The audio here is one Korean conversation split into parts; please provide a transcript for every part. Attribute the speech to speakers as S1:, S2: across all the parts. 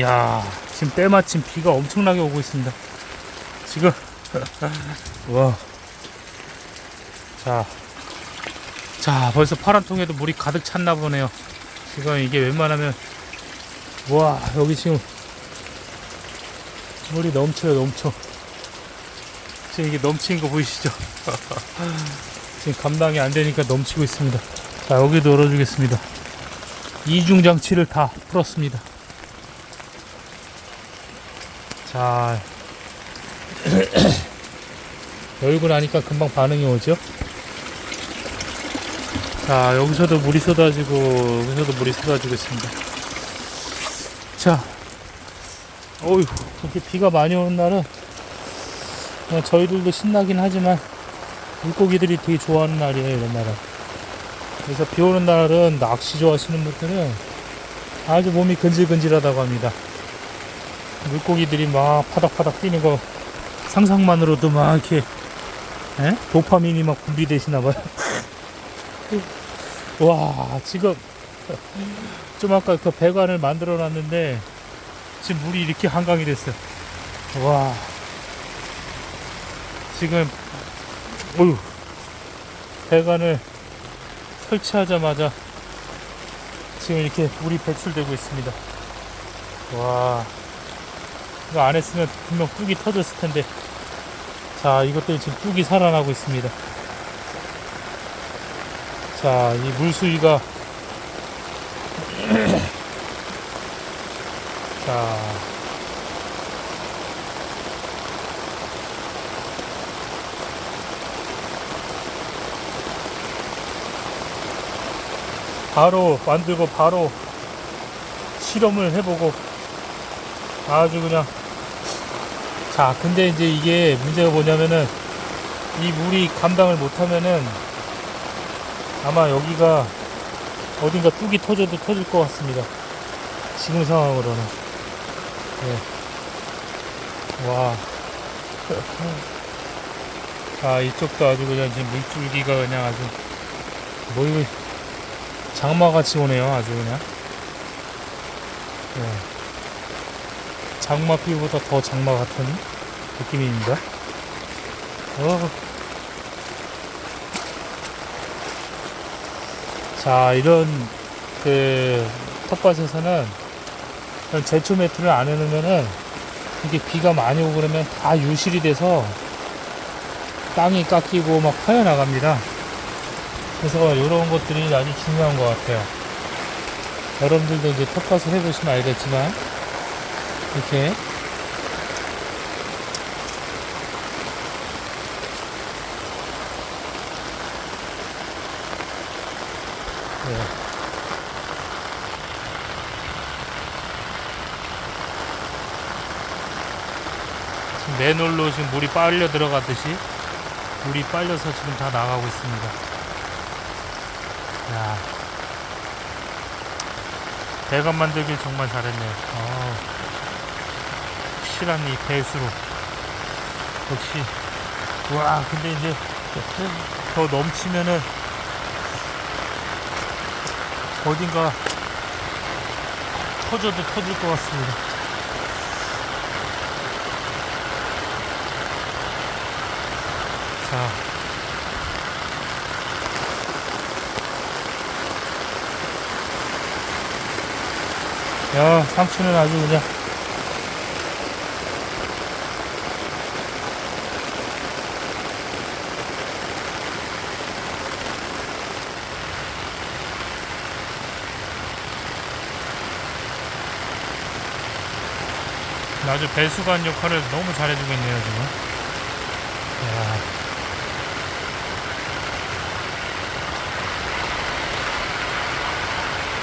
S1: 야 지금 때마침 비가 엄청나게 오고 있습니다. 지금 와. 자, 자 벌써 파란 통에도 물이 가득 찼나 보네요. 지금 이게 웬만하면 와 여기 지금 물이 넘쳐요 넘쳐. 지금 이게 넘치는 거 보이시죠? 지금 감당이 안 되니까 넘치고 있습니다. 자 여기도 열어주겠습니다. 이중 장치를 다 풀었습니다. 자 열고 나니까 금방 반응이 오죠. 자 여기서도 물이 쏟아지고 여기서도 물이 쏟아지고 있습니다. 자 어휴 이렇게 비가 많이 오는 날은 그냥 저희들도 신나긴 하지만 물고기들이 되게 좋아하는 날이에요 이런 날은. 그래서 비 오는 날은 낚시 좋아하시는 분들은 아주 몸이 근질근질하다고 합니다. 물고기들이 막 파닥파닥 뛰는 거 상상만으로도 막 이렇게 에? 도파민이 막 분비되시나 봐요. 와 지금 좀 아까 그 배관을 만들어 놨는데 지금 물이 이렇게 한강이 됐어요. 와 지금 어휴 배관을 설치하자마자 지금 이렇게 물이 배출되고 있습니다. 와 이거 안 했으면 분명 뚝이 터졌을 텐데. 자 이것도 지금 뚝이 살아나고 있습니다. 자 이 물수위가 자. 바로 만들고 바로 실험을 해보고 아주 그냥 자 근데 이제 이게 문제가 뭐냐면은 이 물이 감당을 못하면은 아마 여기가 어딘가 뚝이 터져도 터질 것 같습니다 지금 상황으로는 예. 와. 자 이쪽도 아주 그냥 지금 물줄기가 그냥 아주 뭐 이거 장마같이 오네요 아주 그냥 예. 장마 피부보다 더 장마 같은 느낌입니다. 어. 자, 이런 그 텃밭에서는 제초 매트를 안 해놓으면은 이게 비가 많이 오고 그러면 다 유실이 돼서 땅이 깎이고 막 파여 나갑니다. 그래서 이런 것들이 아주 중요한 것 같아요. 여러분들도 이제 텃밭을 해보시면 알겠지만 이렇게 네. 지금 맨홀로 지금 물이 빨려 들어가듯이 물이 빨려서 지금 다 나가고 있습니다. 야, 배관 만들길 정말 잘했네요. 어. 확실한 이 배수로. 역시. 와 근데 이제 더 넘치면은 어딘가 터져도 터질 것 같습니다. 자. 야, 상추는 아주 그냥 아주 배수관 역할을 너무 잘해주고 있네요 지금. 야.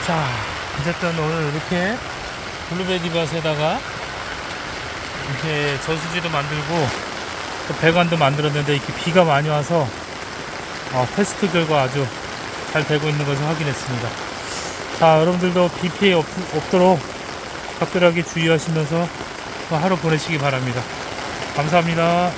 S1: 자, 어쨌든 오늘 이렇게 블루베리 밭에다가 이렇게 저수지도 만들고 또 배관도 만들었는데 이렇게 비가 많이 와서 어, 테스트 결과 아주 잘 되고 있는 것을 확인했습니다. 자, 여러분들도 비 피해 없, 없도록 각별하게 주의하시면서 하루 보내시기 바랍니다. 감사합니다.